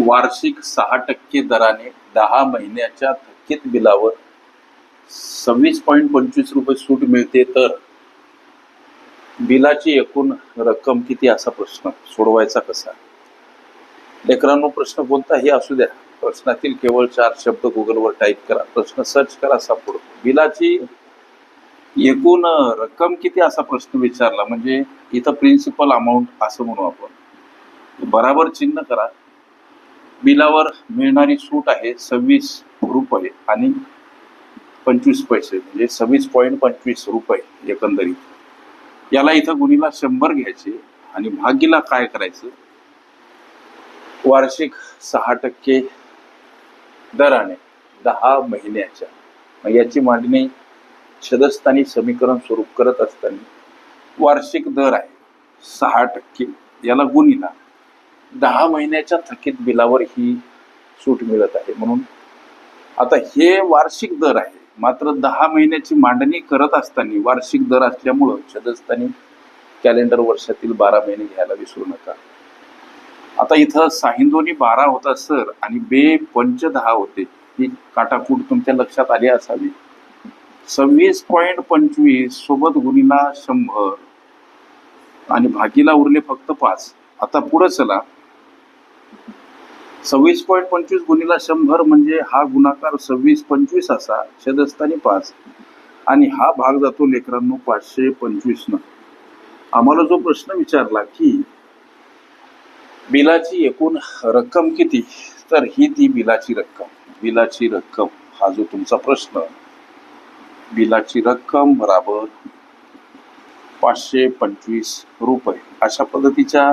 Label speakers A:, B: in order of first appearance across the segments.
A: वार्षिक सहा टक्के दराने दहा महिन्याच्या थकीत बिलावर सव्वीस पॉईंट पंचवीस रुपये सूट मिळते तर बिलाची एकूण रक्कम किती असा प्रश्न सोडवायचा कसा? लेकरांनो प्रश्न कोणताही असू द्या. प्रश्नातील केवळ चार शब्द गुगलवर टाईप करा. प्रश्न सर्च करा सापडतो बिलाची एकूण रक्कम किती असा प्रश्न विचारला? म्हणजे इथं प्रिन्सिपल अमाऊंट असं म्हणू आपण. बराबर चिन्ह करा. बिलावर मिळणारी सूट आहे सव्वीस रुपये आणि पंचवीस पैसे म्हणजे सव्वीस पॉईंट पंचवीस रुपये एकंदरीत. याला इथं गुणीला शंभर घ्यायचे आणि भागीला काय करायचं? वार्षिक सहा टक्के दराने दहा महिन्याच्या. याची मांडणी छदस्थानी समीकरण स्वरूप करत असताना वार्षिक दर आहे सहा टक्के. याला गुणीला दहा महिन्याच्या थकीत बिलावर ही सूट मिळत आहे. म्हणून आता हे वार्षिक दर आहे. मात्र दहा महिन्याची मांडणी करत असताना वार्षिक दर असल्यामुळं छदस्थानी कॅलेंडर वर्षातील बारा महिने घ्यायला विसरू नका. आता इथं साहिंदोनी बारा होता सर आणि बे पंच दहा होते. ही काटाकूट तुमच्या लक्षात आली असावी. सव्वीस पॉईंट पंचवीस सोबत गुणीला शंभर आणि भागीला उरले फक्त पाच. आता पुढे चला. सव्वीस पॉईंट पंचवीस गुणीला शंभर म्हणजे हा गुणाकार सव्वीस पंचवीस असा छेदस्थानी पाच. आणि हा भाग जातो लेकरांनो पाचशे पंचवीस न आम्हाला जो प्रश्न विचारला की बिलाची एकूण रक्कम किती? तर ही ती बिलाची रक्कम. बिलाची रक्कम हा जो तुमचा प्रश्न बिलाची रक्कम बराबर पाचशे पंचवीस रुपये. अशा पद्धतीच्या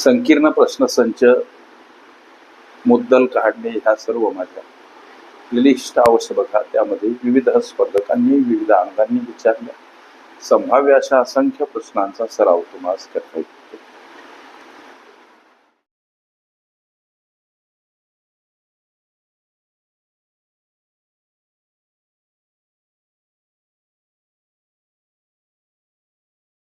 A: संकीर्ण प्रश्नसंच मुद्दल काढणे ह्या सर्व माझ्या लिस्ट अवश्य बघा. त्यामध्ये विविध स्पर्धकांनी विविध अंगांनी विचारल्या संभाव्य अशा असंख्य प्रश्नांचा सराव तुम्हाला करता येईल.